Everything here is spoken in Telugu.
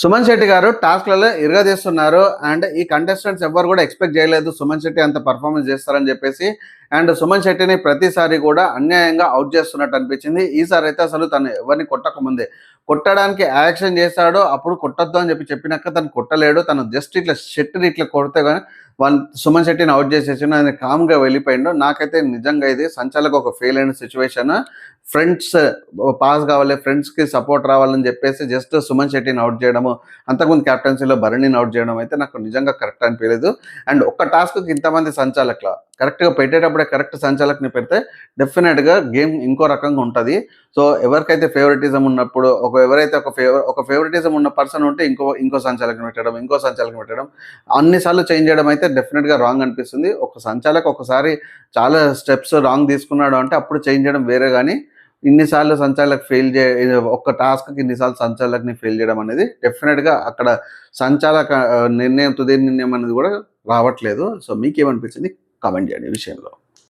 సుమన్ శెట్టి గారు టాస్క్లలో ఇరగదీస్తున్నారు. అండ్ ఈ కంటెస్టెంట్స్ ఎవరు కూడా ఎక్స్పెక్ట్ చేయలేదు. సుమన్ శెట్టి అంత పర్ఫార్మెన్స్ చేస్తారని చెప్పేసి అండ్ సుమన్ శెట్టిని ప్రతిసారి కూడా అన్యాయంగా అవుట్ చేస్తున్నట్టు అనిపించింది. ఈసారి అయితే అసలు తను ఎవరిని కొట్టక ముందే కొట్టడానికి యాక్షన్ చేశాడో అప్పుడు కొట్టద్దు అని చెప్పి చెప్పినాక తను కొట్టలేడు. తను జస్ట్ ఇట్లా షెట్టిని ఇట్లా కొడితే కానీ వన్ సుమన్ శెట్టిని అవుట్ చేసేసిన ఆయన కామ్గా వెళ్ళిపోయిండు. నాకైతే నిజంగా ఇది సంచాలకు ఒక ఫెయిల్ అయిన సిచ్యువేషన్ ఫ్రెండ్స్ పాస్ కావాలి ఫ్రెండ్స్కి సపోర్ట్ రావాలని చెప్పేసి జస్ట్ సుమన్ శెట్టిని అవుట్ చేయడము అంతకుముందు క్యాప్టెన్సీలో భరణిని అవుట్ చేయడం అయితే నాకు నిజంగా కరెక్ట్ అనిపించలేదు. అండ్ ఒక్క టాస్క్కి ఇంతమంది సంచాలకుల? కరెక్ట్గా పెట్టేటప్పుడే కరెక్ట్ సంచాలకుని పెడితే డెఫినెట్గా గేమ్ ఇంకో రకంగా ఉంటుంది. సో ఎవరికైతే ఫేవరెటిజం ఉన్నప్పుడు ఒక ఎవరైతే ఒక ఫేవర్ ఒక ఫేవరెటిజం ఉన్న పర్సన్ ఉంటే ఇంకో ఇంకో సంచాలకుని పెట్టడం ఇంకో సంచాలకు పెట్టడం. అన్నిసార్లు చేంజ్ చేయడం అయితే డెఫినెట్గా రాంగ్ అనిపిస్తుంది. ఒక సంచాలక ఒకసారి చాలా స్టెప్స్ రాంగ్ తీసుకున్నాడు అంటే అప్పుడు చేంజ్ చేయడం వేరే కానీ ఇన్నిసార్లు సంచాలక్ ఫెయిల్ చే ఒక్క టాస్క్కి ఇన్నిసార్లు సంచాలక్ని ఫెయిల్ చేయడం అనేది డెఫినెట్గా అక్కడ సంచాలక నిర్ణయం తుది నిర్ణయం అనేది కూడా రావట్లేదు. సో మీకేమనిపించింది కామెంట్ చేయండి ఈ విషయంలో